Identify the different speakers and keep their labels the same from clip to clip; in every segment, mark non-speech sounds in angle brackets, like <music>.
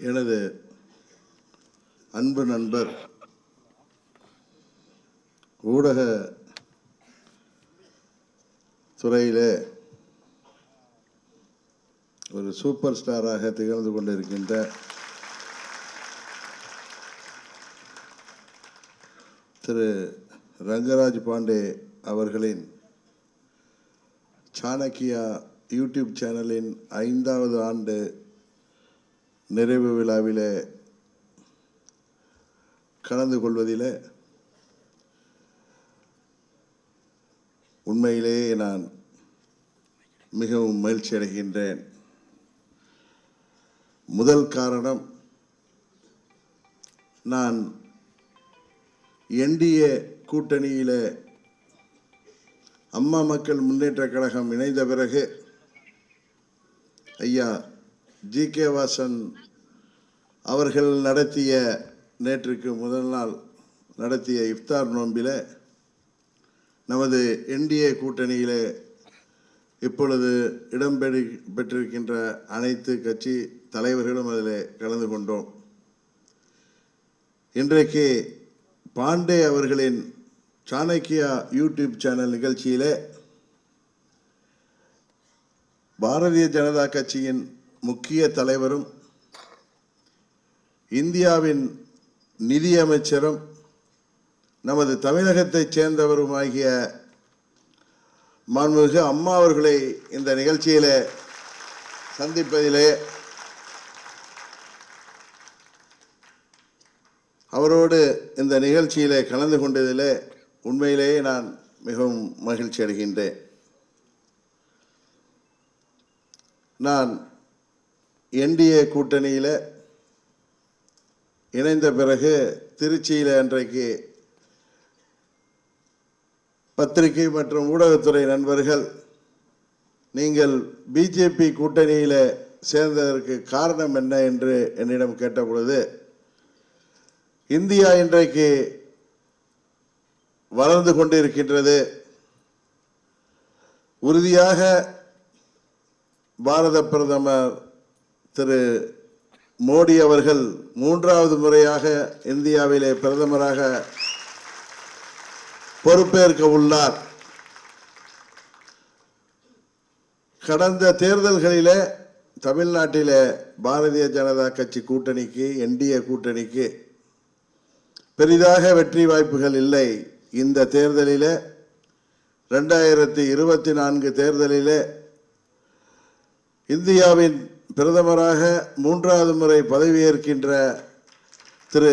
Speaker 1: எனது அன்பு நண்பர் ஊடக துறையிலே ஒரு சூப்பர் ஸ்டாராக திகழ்ந்து கொண்டிருக்கின்ற திரு ரங்கராஜ் பாண்டே அவர்களின் சாணக்கியா யூடியூப் சேனலின் ஐந்தாவது ஆண்டு நிறைவு விழாவிலே கலந்து கொள்வதிலே உண்மையிலேயே நான் மிகவும் மகிழ்ச்சி அடைகின்றேன். முதல் காரணம் நான் என்டிஏ கூட்டணியிலே அம்மா மக்கள் முன்னேற்றக் கழகம் இணைந்த பிறகு ஐயா ஜி கே வாசன் அவர்கள் நடத்திய நேற்றுக்கு முதல் நாள் நடத்திய இஃப்தார் நோன்பில் நமது என்டிஏ கூட்டணியிலே இப்பொழுது இடம்பெறு பெற்றிருக்கின்ற அனைத்து கட்சி தலைவர்களும் அதில் கலந்து கொண்டோம். இன்றைக்கு பாண்டே அவர்களின் சாணக்கியா யூடியூப் சேனல் நிகழ்ச்சியிலே பாரதிய ஜனதா கட்சியின் முக்கிய தலைவரும் இந்தியாவின் நிதியமைச்சரும் நமது தமிழகத்தைச் சேர்ந்தவருமாகிய மாண்புமிகு அம்மா அவர்களை இந்த நிகழ்ச்சியிலே சந்திப்பதிலே அவரோடு இந்த நிகழ்ச்சியிலே கலந்து கொண்டதிலே உண்மையிலேயே நான் மிகவும் மகிழ்ச்சி அடைகின்றேன் நான் என்டிஏ கூட்டணியில் இணைந்த பிறகு திருச்சியில் அன்றைக்கு பத்திரிகை மற்றும் ஊடகத்துறை நண்பர்கள் நீங்கள் பிஜேபி கூட்டணியில் சேர்ந்ததற்கு காரணம் என்ன என்று என்னிடம் கேட்ட பொழுது இந்தியா இன்றைக்கு வளர்ந்து கொண்டிருக்கின்றது. உறுதியாக பாரத பிரதமர் திரு மோடி அவர்கள் மூன்றாவது முறையாக இந்தியாவிலே பிரதமராக பொறுப்பேற்க உள்ளார். கடந்த தேர்தல்களிலே தமிழ்நாட்டிலே பாரதிய ஜனதா கட்சி கூட்டணிக்கு என்டிஏ கூட்டணிக்கு பெரிதாக வெற்றி வாய்ப்புகள் இல்லை. இந்த தேர்தலிலே ரெண்டாயிரத்தி இருபத்தி நான்கு தேர்தலிலே இந்தியாவின் பிரதமராக மூன்றாவது முறை பதவியேற்கின்ற திரு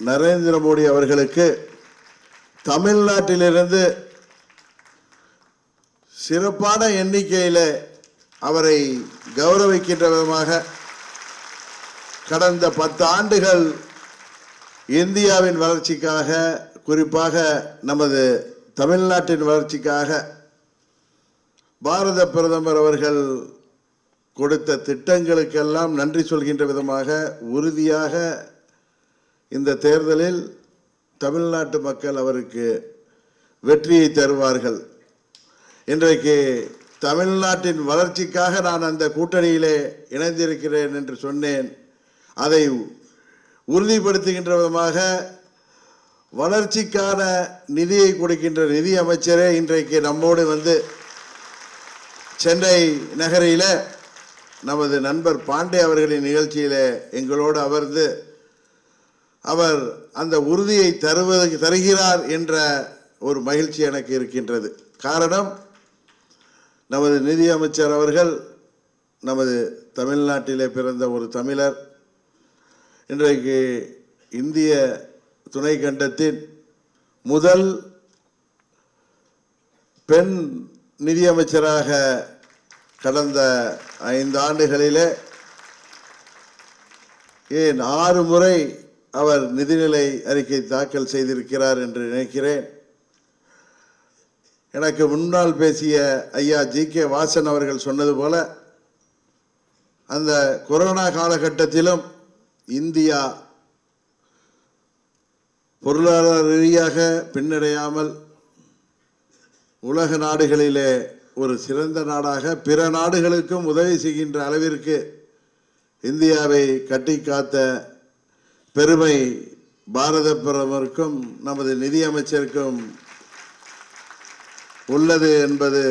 Speaker 1: நரேந்திர மோடி அவர்களுக்கு தமிழ்நாட்டிலிருந்து சிறப்பான எண்ணிக்கையில் அவரை கௌரவிக்கின்ற விதமாக கடந்த பத்து ஆண்டுகள் இந்தியாவின் வளர்ச்சிக்காக குறிப்பாக நமது தமிழ்நாட்டின் வளர்ச்சிக்காக பாரத பிரதமர் அவர்கள் கொடுத்த திட்டங்களுக்கெல்லாம் நன்றி சொல்கின்ற விதமாக உறுதியாக இந்த தேர்தலில் தமிழ்நாட்டு மக்கள் அவருக்கு வெற்றியை தருவார்கள். இன்றைக்கு தமிழ்நாட்டின் வளர்ச்சிக்காக நான் அந்த கூட்டணியிலே இணைந்திருக்கிறேன் என்று சொன்னேன். அதை உறுதிப்படுத்துகின்ற விதமாக வளர்ச்சிக்கான நிதியை கொடுக்கின்ற நிதி அமைச்சரே இன்றைக்கு நம்மோடு வந்து சென்னை நகரில் நமது நண்பர் பாண்டே அவர்களின் நிகழ்ச்சியிலே எங்களோடு அமர்ந்து அவர் அந்த உறுதியை தருவது தருகிறார் என்ற ஒரு மகிழ்ச்சி எனக்கு இருக்கின்றது. காரணம் நமது நிதியமைச்சர் அவர்கள் நமது தமிழ்நாட்டிலே பிறந்த ஒரு தமிழர். இன்றைக்கு இந்திய துணை கண்டத்தின் முதல் பெண் நிதியமைச்சராக கடந்த ஐந்து ஆண்டுகளிலே ஏன் ஆறு முறை அவர் நிதிநிலை அறிக்கை தாக்கல் செய்திருக்கிறார் என்று நினைக்கிறேன். எனக்கு முன்னால் பேசிய ஐயா ஜி கே வாசன் அவர்கள் சொன்னது போல அந்த கொரோனா காலகட்டத்திலும் இந்தியா பொருளாதார ரீதியாக பின்னடையாமல் உலக நாடுகளிலே ஒரு சிறந்த நாடாக பிற நாடுகளுக்கும் உதவி செய்கின்ற அளவிற்கு இந்தியாவை கட்டி காத்த பெருமை பாரத பிரதமருக்கும் நமது நிதியமைச்சருக்கும் உள்ளது என்பது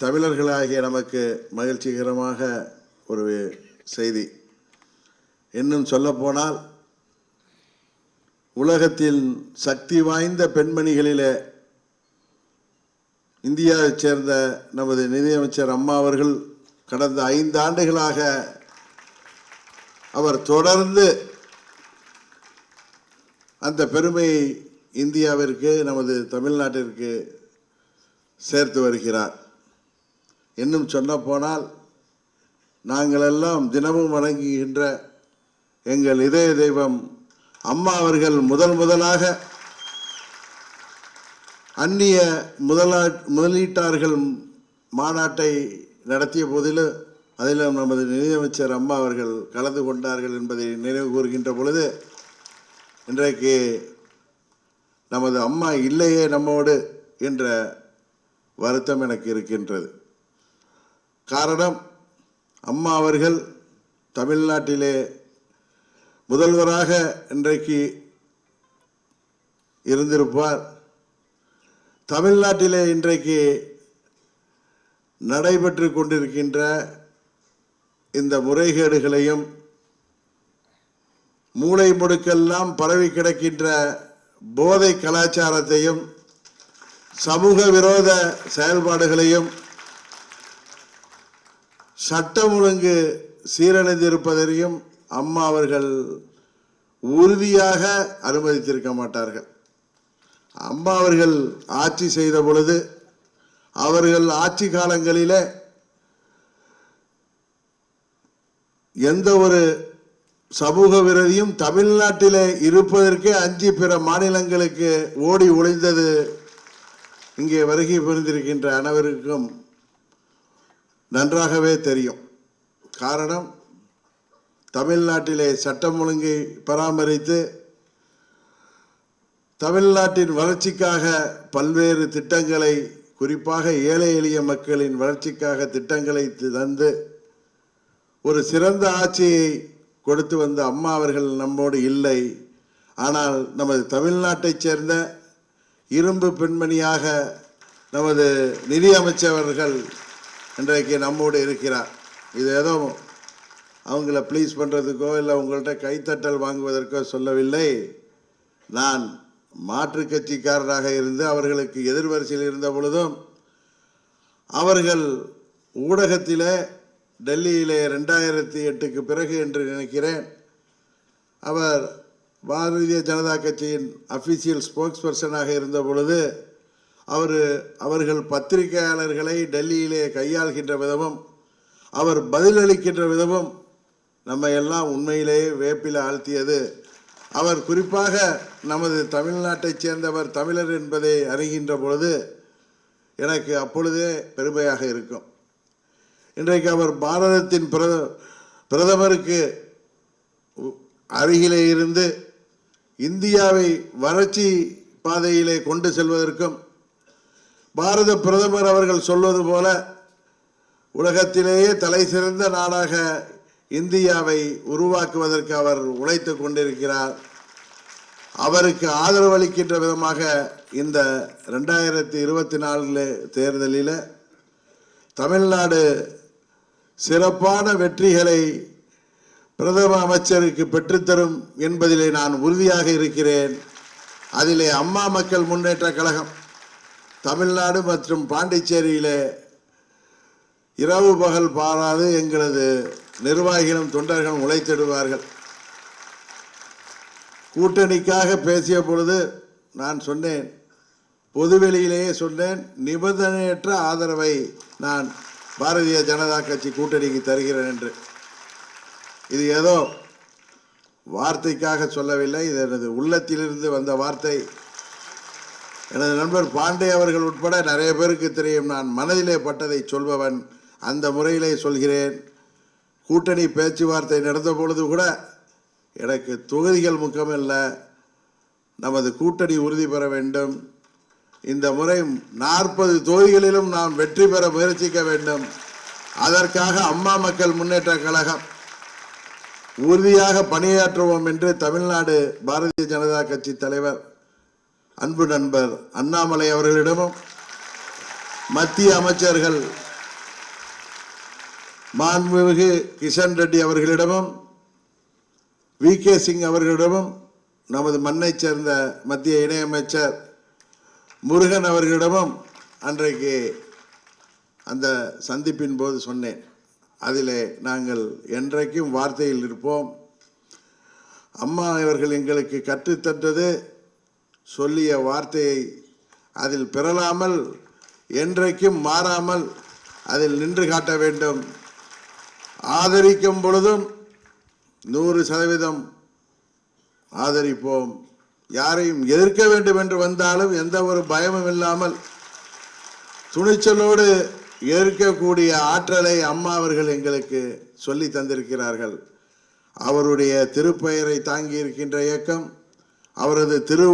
Speaker 1: தமிழர்களாகிய நமக்கு மகிழ்ச்சிகரமாக ஒரு செய்தி. இன்னும் சொல்லப்போனால் உலகத்தில் சக்தி வாய்ந்த பெண்மணிகளிலே இந்தியாவைச் சேர்ந்த நமது நிதியமைச்சர் அம்மா அவர்கள் கடந்த ஐந்து ஆண்டுகளாக அவர் தொடர்ந்து அந்த பெருமையை இந்தியாவிற்கு நமது தமிழ்நாட்டிற்கு சேர்த்து வருகிறார். இன்னும் சொல்லப்போனால் நாங்கள் எல்லாம் தினமும் வணங்குகின்ற எங்கள் இதய தெய்வம் அம்மா அவர்கள் முதல் முதலாக அந்நிய முதலா முதலீட்டார்கள் மாநாட்டை நடத்திய போதிலும் அதிலும் நமது நிதியமைச்சர் அம்மா அவர்கள் கலந்து கொண்டார்கள் என்பதை நினைவு கூறுகின்ற பொழுது இன்றைக்கு நமது அம்மா இல்லையே நம்மோடு என்ற வருத்தம் எனக்கு இருக்கின்றது. காரணம் அம்மா அவர்கள் தமிழ்நாட்டிலே முதல்வராக இன்றைக்கு இருந்திருப்பார். தமிழ்நாட்டிலே இன்றைக்கு நடைபெற்று கொண்டிருக்கின்ற இந்த முறைகேடுகளையும் மூளை முடுக்கெல்லாம் பரவி கிடக்கின்ற போதை கலாச்சாரத்தையும் சமூக விரோத செயல்பாடுகளையும் சட்டம் ஒழுங்கு சீரழிந்திருப்பதையும் அம்மா அவர்கள் உறுதியாக அனுமதித்திருக்க மாட்டார்கள். அம்மா அவர்கள் ஆட்சி செய்த பொழுது அவர்கள் ஆட்சி காலங்களில் எந்த ஒரு சமூக விரோதியும் தமிழ்நாட்டில் இருப்பதற்கே அஞ்சு பிற மாநிலங்களுக்கு ஓடி ஒளிந்தது இங்கே வருகை புரிந்திருக்கின்ற அனைவருக்கும் நன்றாகவே தெரியும். காரணம் தமிழ்நாட்டிலே சட்டம் ஒழுங்கை பராமரித்து தமிழ்நாட்டின் வளர்ச்சிக்காக பல்வேறு திட்டங்களை குறிப்பாக ஏழை எளிய மக்களின் வளர்ச்சிக்காக திட்டங்களை தந்து ஒரு சிறந்த ஆட்சியை கொடுத்து வந்த அம்மா அவர்கள் நம்மோடு இல்லை. ஆனால் நமது தமிழ்நாட்டைச் சேர்ந்த இரும்பு பெண்மணியாக நமது நிதி அமைச்சவர்கள் இன்றைக்கு நம்மோடு இருக்கிறார். இது ஏதோ அவங்கள ப்ளீஸ் பண்ணுறதுக்கோ இல்லை உங்கள்கிட்ட கைத்தட்டல் வாங்குவதற்கோ சொல்லவில்லை. நான் மாற்றுக் கட்சிக்காரராக இருந்து அவர்களுக்கு எதிர்வரிசையில் இருந்த பொழுதும் அவர்கள் ஊடகத்திலே டெல்லியிலே ரெண்டாயிரத்தி எட்டுக்கு பிறகு என்று நினைக்கிறேன். அவர் பாரதிய ஜனதா கட்சியின் அஃபிஷியல் ஸ்போக்ஸ் பர்சனாக இருந்த பொழுது அவர் அவர்கள் பத்திரிகையாளர்களை டெல்லியிலே கையாள்கின்ற விதமும் அவர் பதிலளிக்கின்ற விதமும் நம்ம எல்லாம் உண்மையிலேயே வேப்பில் ஆழ்த்தியது. அவர் குறிப்பாக நமது தமிழ்நாட்டைச் சேர்ந்தவர் தமிழர் என்பதை அறிகின்ற பொழுது எனக்கு அப்பொழுதே பெருமையாக இருக்கும். இன்றைக்கு அவர் பாரதத்தின் பிரத பிரதமருக்கு அருகிலே இருந்து இந்தியாவை வறட்சி பாதையிலே கொண்டு செல்வதற்கும் பாரத பிரதமர் அவர்கள் சொல்வது போல உலகத்திலேயே தலை சிறந்த நாடாக இந்தியாவை உருவாக்குவதற்கு அவர் உழைத்து கொண்டிருக்கிறார். அவருக்கு ஆதரவு அளிக்கின்ற விதமாக இந்த ரெண்டாயிரத்தி இருபத்தி நாலு தேர்தலில் தமிழ்நாடு சிறப்பான வெற்றிகளை பிரதம அமைச்சருக்கு பெற்றுத்தரும் என்பதிலே நான் உறுதியாக இருக்கிறேன். அதிலே அம்மா மக்கள் முன்னேற்ற கழகம் தமிழ்நாடு மற்றும் பாண்டிச்சேரியிலே இரவு பகல் பாராது எங்களது நிர்வாகிகளும் தொண்டர்களும் உழைத்திடுவார்கள். கூட்டணிக்காக பேசிய பொழுது நான் சொன்னேன் பொதுவெளியிலேயே சொன்னேன் நிபந்தனையற்ற ஆதரவை நான் பாரதிய ஜனதா கட்சி கூட்டணிக்கு தருகிறேன் என்று. இது ஏதோ வார்த்தைக்காக சொல்லவில்லை இது எனது உள்ளத்திலிருந்து வந்த வார்த்தை. எனது நண்பர் பாண்டே அவர்கள் உட்பட நிறைய பேருக்கு தெரியும் நான் மனதிலே பட்டதை சொல்பவன் அந்த முறையிலே சொல்கிறேன். கூட்டணி பேச்சுவார்த்தை நடந்த பொழுது கூட எனக்கு தொகுதிகள் முக்கியமல்ல நமது கூட்டணி உறுதி பெற வேண்டும். இந்த முறை நாற்பது தொகுதிகளிலும் நாம் வெற்றி பெற முயற்சிக்க வேண்டும். அதற்காக அம்மா மக்கள் முன்னேற்ற கழகம் உறுதியாக பணியாற்றுவோம் என்று தமிழ்நாடு பாரதிய ஜனதா கட்சி தலைவர் அன்பு நண்பர் அண்ணாமலை அவர்களிடமும் மத்திய அமைச்சர்கள் மாண்புமிகு கிஷன் ரெட்டி அவர்களிடமும் வி கே சிங் அவர்களிடமும் நமது மண்ணைச் சேர்ந்த மத்திய இணையமைச்சர் முருகன் அவர்களிடமும் அன்றைக்கு அந்த சந்திப்பின் போது சொன்னேன். அதிலே நாங்கள் என்றைக்கும் வார்த்தையில் இருப்போம். அம்மா அவர்கள் எங்களுக்கு கற்றுத்தந்தது சொல்லிய வார்த்தையை அதில் பெறலாமல் என்றைக்கும் மாறாமல் அதில் நின்று காட்ட வேண்டும். ஆதரிக்கும் பொழுதும் நூறு சதவீதம் ஆதரிப்போம். யாரையும் எதிர்க்க வேண்டும் என்று வந்தாலும் எந்த ஒரு பயமும் இல்லாமல் துணிச்சலோடு ஏற்கக்கூடிய ஆற்றலை அம்மா அவர்கள் எங்களுக்கு சொல்லி தந்திருக்கிறார்கள். அவருடைய திருப்பெயரை தாங்கி இருக்கின்ற இயக்கம் அவரது திரு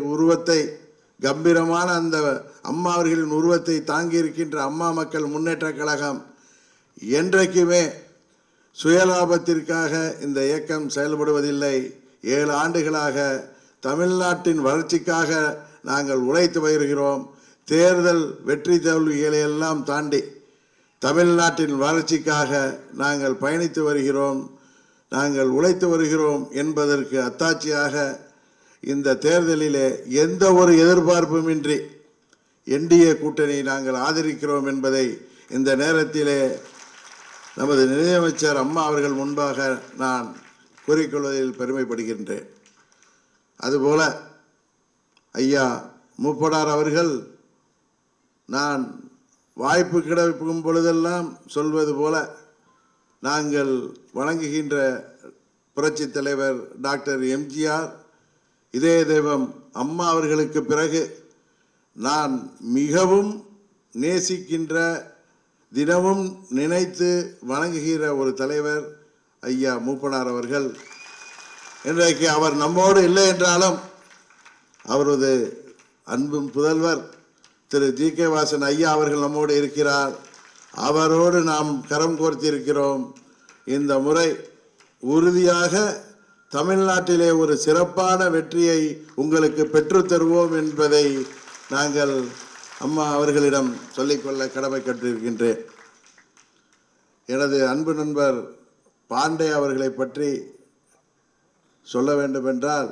Speaker 1: உருவத்தை கம்பீரமான அந்த அம்மா அவர்களின் உருவத்தை தாங்கி இருக்கின்ற அம்மா மக்கள் முன்னேற்ற கழகம் என்றைக்குமே சுயலாபத்திற்காக இந்த இயக்கம் செயல்படுவதில்லை. ஏழு ஆண்டுகளாக தமிழ்நாட்டின் வளர்ச்சிக்காக நாங்கள் உழைத்து வருகிறோம். தேர்தல் வெற்றி தோல்விகளை எல்லாம் தாண்டி தமிழ்நாட்டின் வளர்ச்சிக்காக நாங்கள் பயணித்து வருகிறோம். நாங்கள் உழைத்து வருகிறோம் என்பதற்கு அத்தாட்சியாக இந்த தேர்தலிலே எந்த ஒரு எதிர்பார்ப்புமின்றி என்டிஏ கூட்டணி நாங்கள் ஆதரிக்கிறோம் என்பதை இந்த நேரத்திலே நமது நிதியமைச்சர் அம்மா அவர்கள் முன்பாக நான் கூறிக்கொள்வதில் பெருமைப்படுகின்றேன். அதுபோல ஐயா மூப்படார் அவர்கள் நான் வாய்ப்பு கிடைக்கும் பொழுதெல்லாம் சொல்வது போல நாங்கள் வணங்குகின்ற புரட்சித் தலைவர் டாக்டர் எம்ஜிஆர் இதய தெய்வம் அம்மா அவர்களுக்கு பிறகு நான் மிகவும் நேசிக்கின்ற தினமும் நினைத்து வணங்குகிற ஒரு தலைவர் ஐயா மூப்பனார் அவர்கள். இன்றைக்கு அவர் நம்மோடு இல்லை என்றாலும் அவரது அன்பும் புதல்வர் திரு ஜி கே வாசன் ஐயா அவர்கள் நம்மோடு இருக்கிறார். அவரோடு நாம் கரம் கோர்த்திருக்கிறோம். இந்த முறை உறுதியாக தமிழ்நாட்டிலே ஒரு சிறப்பான வெற்றியை உங்களுக்கு பெற்றுத் தருவோம் என்பதை நாங்கள் அம்மா அவர்களிடம் சொல்லிக்கொள்ள கடமைப்பட்டிருக்கின்றேன் எனது அன்பு நண்பர் பாண்டே அவர்களை பற்றி சொல்ல வேண்டுமென்றால்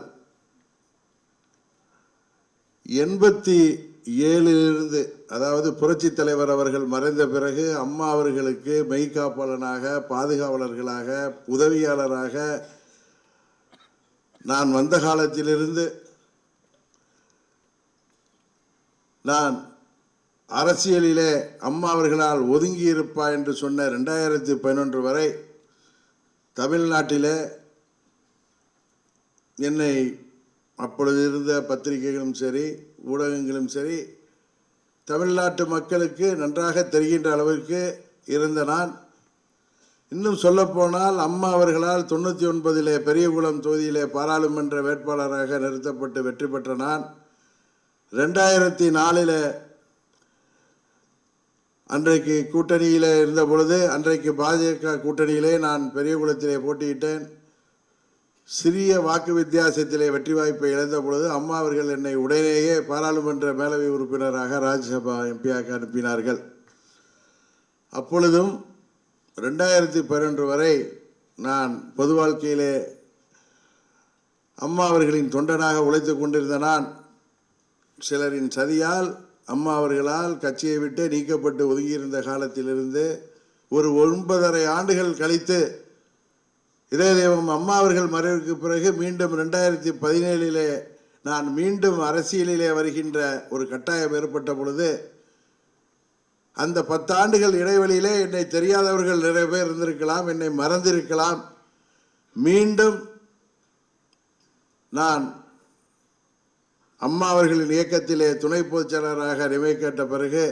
Speaker 1: எண்பத்தி ஏழிலிருந்து அதாவது புரட்சி தலைவர் அவர்கள் மறைந்த பிறகு அம்மா அவர்களுக்கு மெய்காப்பாளனாக பாதுகாவலர்களாக உதவியாளராக நான் வந்த காலத்திலிருந்து நான் அரசியலிலே அம்மா அவர்களால் ஒதுங்கி இருப்பா என்று சொன்ன ரெண்டாயிரத்தி பதினொன்று வரை தமிழ்நாட்டிலே என்னை அப்பொழுது இருந்த பத்திரிகைகளும் சரி ஊடகங்களும் சரி தமிழ்நாட்டு மக்களுக்கு நன்றாக தெரிகின்ற அளவிற்கு இருந்த நான். இன்னும் சொல்லப்போனால் அம்மா அவர்களால் தொண்ணூற்றி ஒன்பதிலே பெரியகுளம் தொகுதியிலே பாராளுமன்ற வேட்பாளராக நிறுத்தப்பட்டு வெற்றி பெற்ற நான். ரெண்டாயிரத்தி நாலில் அன்றைக்கு கூட்டணியில் இருந்த பொழுது அன்றைக்கு பாஜக கூட்டணியிலே நான் பெரியகுளத்திலே போட்டியிட்டேன். சிறிய வாக்கு வித்தியாசத்திலே வெற்றி வாய்ப்பை இழந்த பொழுது அம்மா அவர்கள் என்னை உடனேயே பாராளுமன்ற மேலவை உறுப்பினராக ராஜ்யசபா எம்பியாக அனுப்பினார்கள். அப்பொழுதும் ரெண்டாயிரத்தி பதினொன்று வரை நான் பொது வாழ்க்கையிலே அம்மா அவர்களின் தொண்டனாக உழைத்து கொண்டிருந்த நான் சிலரின் சதியால் அம்மா அவர்களால் கட்சியை விட்டு நீக்கப்பட்டு ஒதுங்கியிருந்த காலத்திலிருந்து ஒரு ஒன்பதரை ஆண்டுகள் கழித்து இதயதேவம் அம்மா அவர்கள் மறைவுக்கு பிறகு மீண்டும் ரெண்டாயிரத்தி பதினேழிலே நான் மீண்டும் அரசியலிலே வருகின்ற ஒரு கட்டாயம் ஏற்பட்ட பொழுது அந்த பத்தாண்டுகள் இடைவெளியிலே என்னை தெரியாதவர்கள் நிறைய பேர் இருந்திருக்கலாம் என்னை மறந்திருக்கலாம். மீண்டும் நான் அம்மா அவர்களின் இயக்கத்திலே துணை பொதுச் செயலராக நியமிக்கப்பட்ட பிறகு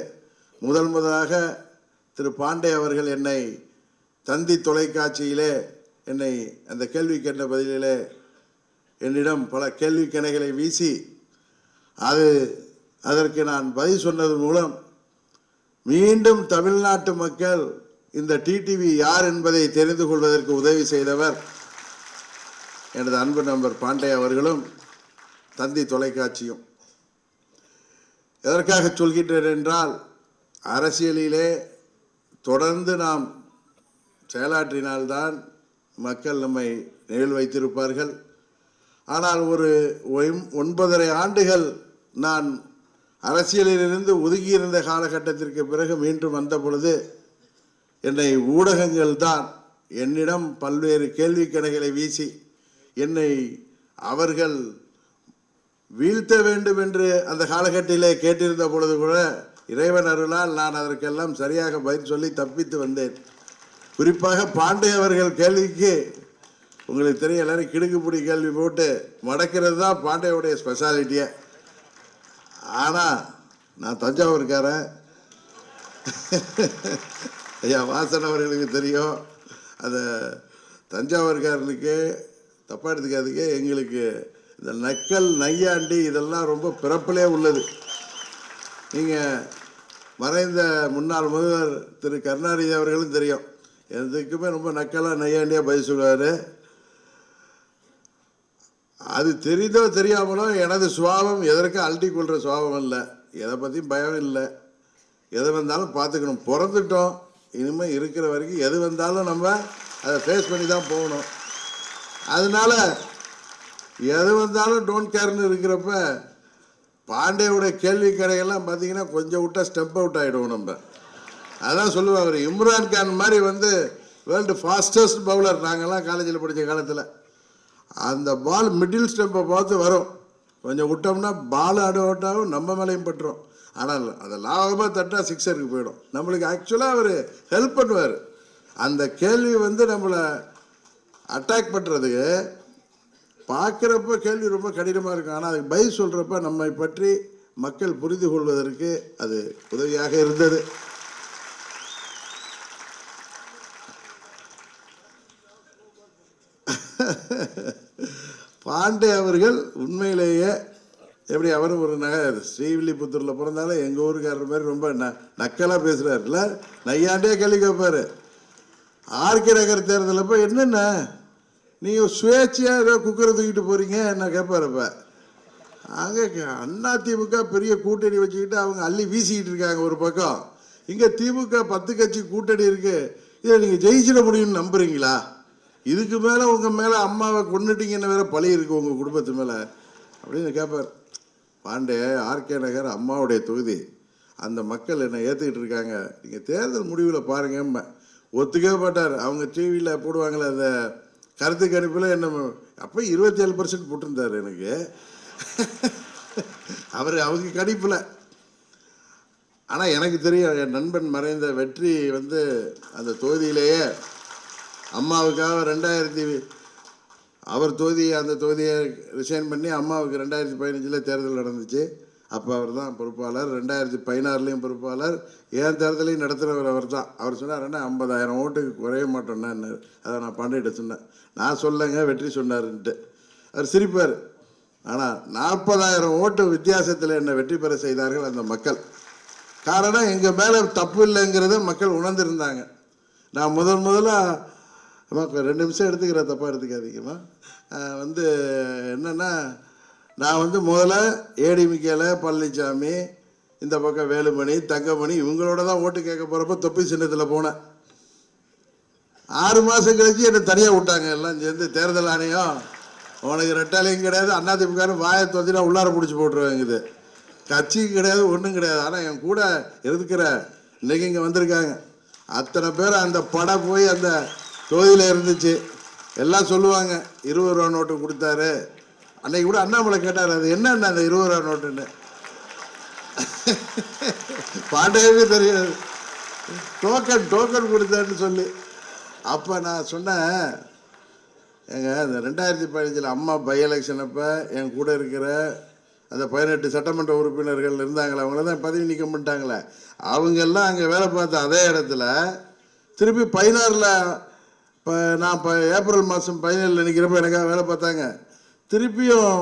Speaker 1: முதல் முதலாக திரு பாண்டே அவர்கள் என்னை தந்தி தொலைக்காட்சியிலே என்னை அந்த கேள்வி கேட்ட பதிலிலே என்னிடம் பல கேள்வி கணைகளை வீசி அது அதற்கு நான் பதில் சொன்னது மூலம் மீண்டும் தமிழ்நாட்டு மக்கள் இந்த டிடிவி யார் என்பதை தெரிந்து கொள்வதற்கு உதவி செய்தவர் எனது அன்பு நண்பர் பாண்டே அவர்களும் தந்தி தொலைக்காட்சியும். எதற்காக சொல்கின்றேன் என்றால் அரசியலிலே தொடர்ந்து நாம் செயலாற்றினால்தான் மக்கள் நம்மை நிழல் வைத்திருப்பார்கள். ஆனால் ஒரு ஒன்பதரை ஆண்டுகள் நான் அரசியலிலிருந்து ஒதுங்கியிருந்த காலகட்டத்திற்கு பிறகு மீண்டும் வந்த பொழுது என்னை ஊடகங்கள் தான் என்னிடம் பல்வேறு கேள்வி கணைகளை வீசி என்னை அவர்கள் வீழ்த்த வேண்டும் என்று அந்த காலகட்டிலே கேட்டிருந்த பொழுது கூட இறைவன் அருளால் நான் அதற்கெல்லாம் சரியாக பதில் சொல்லி தப்பித்து வந்தேன். குறிப்பாக பாண்டே அவர்கள் கேள்விக்கு உங்களுக்கு தெரியும் எல்லாரும் கிடுக்குப்பிடி கேள்வி போட்டு மடக்கிறது தான் பாண்டேவுடைய ஸ்பெஷாலிட்டியே ஆனால் நான் தஞ்சாவூர்காரன். ஐயா வாசன் அவர்களுக்கு தெரியும் அந்த தஞ்சாவூர்காரனுக்கு தப்பாக எடுத்துக்காதீங்க எங்களுக்கு இந்த நக்கல் நையாண்டி இதெல்லாம் ரொம்ப பிறப்பிலே உள்ளது. நீங்கள் மறைந்த முன்னாள் முதல்வர் திரு. கருணாநிதி அவர்களும் தெரியும். எதுக்குமே ரொம்ப நக்கலாக நையாண்டியாக பதில் சொல்லுவார். அது தெரிந்தோ தெரியாமலோ எனது சுவாபம் எதற்கும் அல்டி கொள்கிற சுபாவம் இல்லை எதை பற்றியும் பயம் இல்லை. எது வந்தாலும் பார்த்துக்கணும். பிறந்துட்டோம். இனிமேல் இருக்கிற வரைக்கும் எது வந்தாலும் நம்ம அதை ஃபேஸ் பண்ணி தான் போகணும். அதனால எது வந்தாலும் டோன்ட் கேர்னு இருக்கிறப்ப பாண்டேவுடைய கேள்வி கடைகள்லாம் பார்த்தீங்கன்னா கொஞ்சம் விட்டா ஸ்டெப் அவுட் ஆகிடுவோம் நம்ம. அதான் சொல்லுவாங்க அவர். இம்ரான் கான் மாதிரி வந்து வேர்ல்டு ஃபாஸ்டஸ்ட் பவுலர் நாங்கள்லாம் காலேஜில் படித்த காலத்தில். அந்த பால் மிடில் ஸ்டெம்பை பார்த்து வரும். கொஞ்சம் விட்டோம்னா பால் அடு அவுட்டாகவும் நம்ம மேலேயும் பட்டுரும். ஆனால் அதை லாபமாக தட்டால் சிக்ஸருக்கு போயிடும். நம்மளுக்கு ஆக்சுவலாக அவர் ஹெல்ப் பண்ணுவார். அந்த கேள்வி வந்து நம்மளை அட்டாக் பண்ணுறதுக்கு பார்க்குறப்ப கேள்வி ரொம்ப கடினமாக இருக்கும். ஆனால் அதுக்கு பதில் சொல்கிறப்ப நம்மை பற்றி மக்கள் புரிந்து கொள்வதற்கு அது உதவியாக இருந்தது. <laughs> பாண்டே அவர்கள் உண்மையிலேயே எப்படி அவரும் ஒரு நகை ஸ்ரீவில்லிபுத்தூரில் பிறந்தாலும் எங்கள் ஊருக்காரர் மாதிரி ரொம்ப ந நக்கலாக பேசுகிறாருல நையாண்டே கேள்வி கேட்பாரு ஆர்கே நகர் தேர்தலப்போ என்னென்ன? நீங்கள் சுயேட்சையாக ஏதோ குக்கரை தூக்கிட்டு போகிறீங்க என்ன கேட்பாருப்ப அங்கே அண்ணா திமுக பெரிய கூட்டணி வச்சுக்கிட்டு அவங்க அள்ளி வீசிக்கிட்டு இருக்காங்க ஒரு பக்கம். இங்கே திமுக பத்து கட்சி கூட்டணி இருக்குது இதை நீங்கள் ஜெயிச்சிட முடியும்னு நம்புறீங்களா? இதுக்கு மேலே உங்கள் மேலே அம்மாவை கொண்டுட்டீங்கன்னு வேற பழி இருக்குது உங்கள் குடும்பத்து மேலே. அப்படின்னு கேட்பார் பாண்டே ஆர்கே நகர் அம்மாவுடைய தொகுதி. அந்த மக்கள் என்னை ஏற்றுக்கிட்டு இருக்காங்க. நீங்கள் தேர்தல் முடிவில் பாருங்க ஒத்துக்கவே மாட்டார். அவங்க டிவியில் போடுவாங்களே அந்த கருத்து கணிப்பில் என்ன அப்போ இருபத்தி ஏழு பர்சன்ட் போட்டிருந்தார் எனக்கு. அவர் அவங்க கணிப்பில். ஆனால் எனக்கு தெரியும் என் நண்பன் மறைந்த வெற்றி வந்து அந்த தொகுதியிலேயே அம்மாவுக்காக ரெண்டாயிரத்தி அவர் தொகுதி அந்த தொகுதியை ரிசைன் பண்ணி அம்மாவுக்கு ரெண்டாயிரத்தி பதினஞ்சில் தேர்தல் நடந்துச்சு. அப்போ அவர் தான் பொறுப்பாளர். ரெண்டாயிரத்தி பதினாறுலேயும் பொறுப்பாளர். ஏன் தேர்தலையும் நடத்துகிறவர் அவர் தான் அவர் சொன்னார் என்ன ஐம்பதாயிரம் ஓட்டுக்கு குறைய என்ன அதை நான் பாண்டியிட்ட சொன்னேன். நான் சொல்லங்க வெற்றி சொன்னாருன்ட்டு. அவர் சிரிப்பார். ஆனால் நாற்பதாயிரம் ஓட்டு வித்தியாசத்தில் என்னை வெற்றி பெற செய்தார்கள் அந்த மக்கள். காரணம் எங்கள் மேலே தப்பு இல்லைங்கிறத மக்கள் உணர்ந்திருந்தாங்க. நான் முதன் முதலாக ரெண்டு நிமிஷம் எடுத்துக்கிற தப்பாக எடுத்துக்காதீங்கம்மா. வந்து என்னென்னா நான் வந்து முதல்ல ஏடிமிக்கேல பழனிசாமி இந்த பக்கம் வேலுமணி தங்கமணி இவங்களோட தான் ஓட்டு கேட்க போகிறப்ப தொப்பி சின்னத்தில் போனேன். ஆறு மாதம் கழிச்சு என்னை தனியாக விட்டாங்க. எல்லாம் சேர்ந்து தேர்தல் ஆணையம். உனக்கு ரெட்டாலையும் கிடையாது. அண்ணாதிமுகாரும் வாயை தொந்தினா உள்ளார பிடிச்சி போட்டுருவாங்க இது. கட்சியும் கிடையாது ஒன்றும் கிடையாது. ஆனால் என் கூட இருக்கிற இன்னைக்கு இங்கே வந்திருக்காங்க. அத்தனை பேர் அந்த படம் போய் அந்த தொகுதியில் இருந்துச்சு. எல்லாம் சொல்லுவாங்க இருபது ரூபா நோட்டு கொடுத்தாரு. அன்னைக்கு கூட அண்ணாமலை கேட்டார் அது என்னென்ன அந்த இருபது ரூபா நோட்டுன்னு? <laughs> பாட்டவே தெரியாது. டோக்கன் டோக்கன் கொடுத்தாருன்னு சொல்லி. அப்போ நான் சொன்னேன் எங்க இந்த ரெண்டாயிரத்தி பதினஞ்சில் அம்மா பை எலெக்ஷன் அப்போ என் கூட இருக்கிற அந்த பதினெட்டு சட்டமன்ற உறுப்பினர்கள் இருந்தாங்களே அவங்கள தான் பதவி நீக்கம் பண்ணிட்டாங்களே. அவங்கெல்லாம் அங்கே வேலை பார்த்த அதே இடத்துல திருப்பி பதினாறில் இப்போ நான் இப்போ ஏப்ரல் மாதம் பதினேழில் நிற்கிறப்ப எனக்காக வேலை பார்த்தாங்க. திருப்பியும்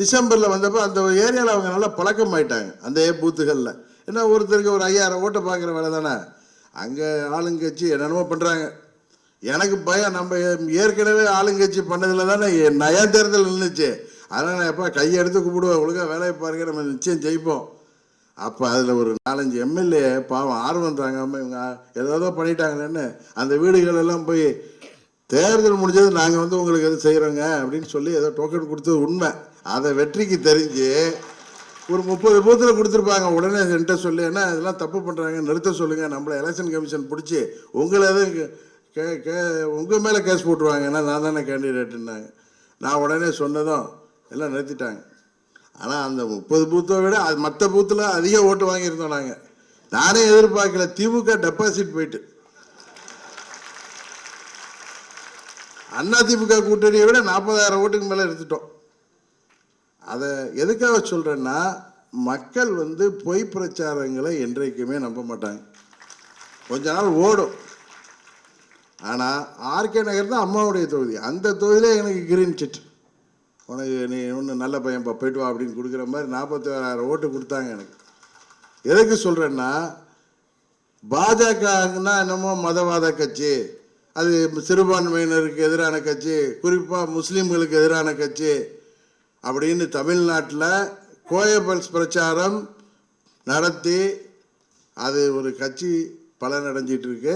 Speaker 1: டிசம்பரில் வந்தப்போ அந்த ஏரியாவில் அவங்க நல்லா பழக்கம் ஆயிட்டாங்க அந்த பூத்துகளில். ஏன்னா ஒருத்தருக்கு ஒரு ஐயாயிரம் ஓட்டை பார்க்குற வேலை தானே. அங்கே ஆளுங்கட்சி என்னென்னமோ பண்ணுறாங்க எனக்கு பயம் நம்ம ஏற்கனவே ஆளுங்கட்சி பண்ணதுல தானே நயா தேர்தல் நின்றுச்சு அதனால் நான் எப்போ கையெடுத்து கூப்பிடுவேன் ஒழுங்கா வேலையை பாருங்க நம்ம நிச்சயம் ஜெயிப்போம். அப்போ அதில் ஒரு நாலஞ்சு எம்எல்ஏ பாவம் ஆர்வம் தாங்காமல் இவங்க ஏதாவது பண்ணிட்டாங்களேன்னு. அந்த வீடுகள் எல்லாம் போய் தேர்தல் முடிஞ்சது நாங்கள் வந்து உங்களுக்கு எது செய்கிறோங்க அப்படின்னு சொல்லி ஏதோ டோக்கன் கொடுத்தது உண்மை. அதை வெற்றிக்கு தெரிஞ்சு ஒரு முப்பது பூத்தில் கொடுத்துருப்பாங்க. உடனே என்கிட்ட சொல்லி ஏன்னா இதெல்லாம் தப்பு பண்ணுறாங்க நிறுத்த சொல்லுங்கள் நம்மளை எலெக்ஷன் கமிஷன் பிடிச்சி உங்களை எதுவும் கே கே உங்கள் மேலே கேஸ் போட்டுருவாங்க ஏன்னா நான் தானே கேண்டிடேட்டுன்னாங்க. நான் உடனே சொன்னதும் எல்லாம் நிறுத்திட்டாங்க. ஆனால் அந்த முப்பது பூத்தை விட அது மற்ற பூத்தில் அதிக ஓட்டு வாங்கியிருந்தோம் நாங்கள் நானே எதிர்பார்க்கல. திமுக டெபாசிட் போயிட்டு. அண்ணா திமுக கூட்டணியை விட நாற்பதாயிரம் ஓட்டுக்கு மேலே எடுத்துட்டோம். அதை எதுக்காக சொல்கிறேன்னா மக்கள் வந்து பொய் பிரச்சாரங்களை என்றைக்குமே நம்ப மாட்டாங்க. கொஞ்ச நாள் ஓடும். ஆனால் ஆர்கே நகர் தான் அம்மாவுடைய தொகுதி. அந்த தொகுதியில் எனக்கு கிரீன் சிட் உனக்கு நீ ஒன்று நல்ல பையன்ப்பா போயிட்டு வா அப்படின்னு கொடுக்குற மாதிரி நாற்பத்தி ஓராயிரம் ஓட்டு கொடுத்தாங்க எனக்கு. எதுக்கு சொல்கிறேன்னா பாஜகன்னா என்னமோ மதவாத கட்சி அது சிறுபான்மையினருக்கு எதிரான கட்சி குறிப்பாக முஸ்லீம்களுக்கு எதிரான கட்சி அப்படின்னு தமிழ்நாட்டில் கோயபல்ஸ் பிரச்சாரம் நடத்தி அது ஒரு கட்சி பலனடைஞ்சிட்டு இருக்கு.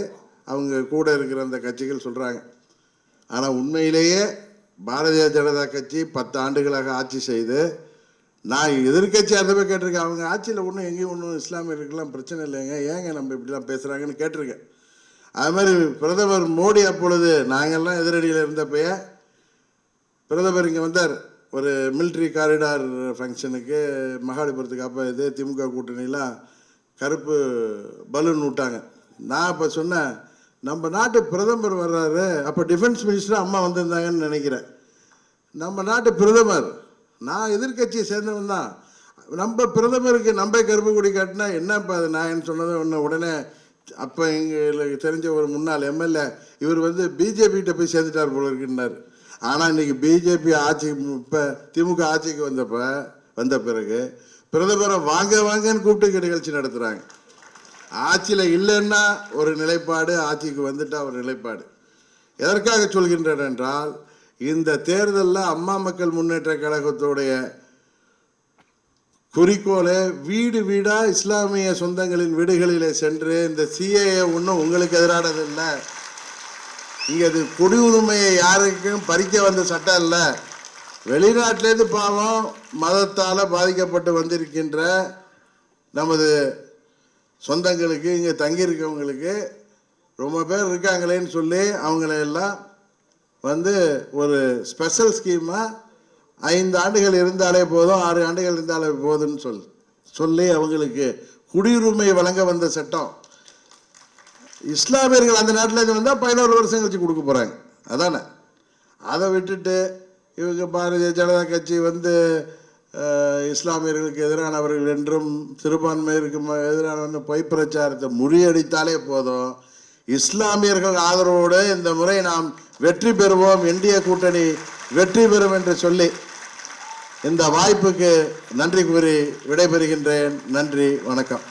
Speaker 1: அவங்க கூட இருக்கிற அந்த கட்சிகள் சொல்கிறாங்க ஆனால் உண்மையிலேயே பாரதிய ஜனதா கட்சி பத்து ஆண்டுகளாக ஆட்சி செய்து நான் எதிர்கட்சி அந்த போய் கேட்டிருக்கேன். அவங்க ஆட்சியில் ஒன்றும் எங்கேயும் ஒன்றும் இஸ்லாமியர்களுக்கெல்லாம் பிரச்சனை இல்லைங்க. ஏங்க நம்ம இப்படிலாம் பேசுகிறாங்கன்னு கேட்டிருக்கேன். அது மாதிரி பிரதமர் மோடி அப்பொழுது நாங்கள்லாம் எதிரடியில் இருந்தப்பயே பிரதமர் இங்கே வந்தார். ஒரு மிலிட்ரி காரிடார் ஃபங்க்ஷனுக்கு மகாபலிபுரத்துக்கு அப்போ இது திமுக கூட்டணிலாம் கருப்பு பலூன் விட்டாங்க. நான் அப்போ சொன்னேன் நம்ம நாட்டு பிரதமர் வர்றாரு அப்போ டிஃபென்ஸ் மினிஸ்டர் அம்மா வந்திருந்தாங்கன்னு நினைக்கிறேன். நம்ம நாட்டு பிரதமர் நான் எதிர்க்கட்சியை சேர்ந்தவன் தான். நம்ம பிரதமருக்கு நம்ம கருப்பு காட்டினா என்னப்பா அது நான் சொன்னதை ஒன்று உடனே அப்போ எங்களுக்கு தெரிஞ்ச ஒரு முன்னாள் எம்எல்ஏ இவர் வந்து பிஜேபிகிட்ட போய் சேர்ந்துட்டார் போல இருக்குன்னாரு. ஆனால் இன்னைக்கு பிஜேபி ஆட்சி இப்போ திமுக ஆட்சிக்கு வந்தப்ப வந்த பிறகு பிரதமரை வாங்க வாங்கன்னு கூப்பிட்டு நிகழ்ச்சி நடத்துகிறாங்க ஆட்சியில் இல்லைன்னா ஒரு நிலைப்பாடு ஆட்சிக்கு வந்துட்டா ஒரு நிலைப்பாடு. எதற்காக சொல்கின்றேன் என்றால் இந்த தேர்தலில் அம்மா மக்கள் முன்னேற்ற கழகத்துடைய குறிக்கோளை வீடு வீடாக இஸ்லாமிய சொந்தங்களின் வீடுகளிலே சென்று இந்த சிஏஏ ஒன்றும் உங்களுக்கு எதிரானது இல்லை. இங்கே இது குடியுரிமையை யாருக்கும் பறிக்க வந்த சட்டம் இல்லை. வெளிநாட்டிலேருந்து பாவம் மதத்தால் பாதிக்கப்பட்டு வந்திருக்கின்ற நமது சொந்தங்களுக்கு இங்கே தங்கியிருக்கவங்களுக்கு ரொம்ப பேர் இருக்காங்களேன்னு சொல்லி அவங்கள எல்லாம் வந்து ஒரு ஸ்பெஷல் ஸ்கீமாக ஐந்து ஆண்டுகள் இருந்தாலே போதும் ஆறு ஆண்டுகள் இருந்தாலே போதும்னு சொல் சொல்லி அவங்களுக்கு குடியுரிமை வழங்க வந்த சட்டம். இஸ்லாமியர்கள் அந்த நாட்டில் இருந்து வந்தால் பதினோரு வருஷம் கழிச்சு கொடுக்க போகிறாங்க அதானே? அதை விட்டுட்டு இவங்க பாரதிய ஜனதா கட்சி வந்து இஸ்லாமியர்களுக்கு எதிரானவர்கள் என்றும் சிறுபான்மையருக்கு எதிரான பொய் பிரச்சாரத்தை முறியடித்தாலே போதும். இஸ்லாமியர்கள் ஆதரவோடு இந்த முறை நாம் வெற்றி பெறுவோம். இந்திய கூட்டணி வெற்றி பெறும் என்று சொல்லி இந்த வாய்ப்புக்கு நன்றி கூறி விடைபெறுகின்றேன். நன்றி வணக்கம்.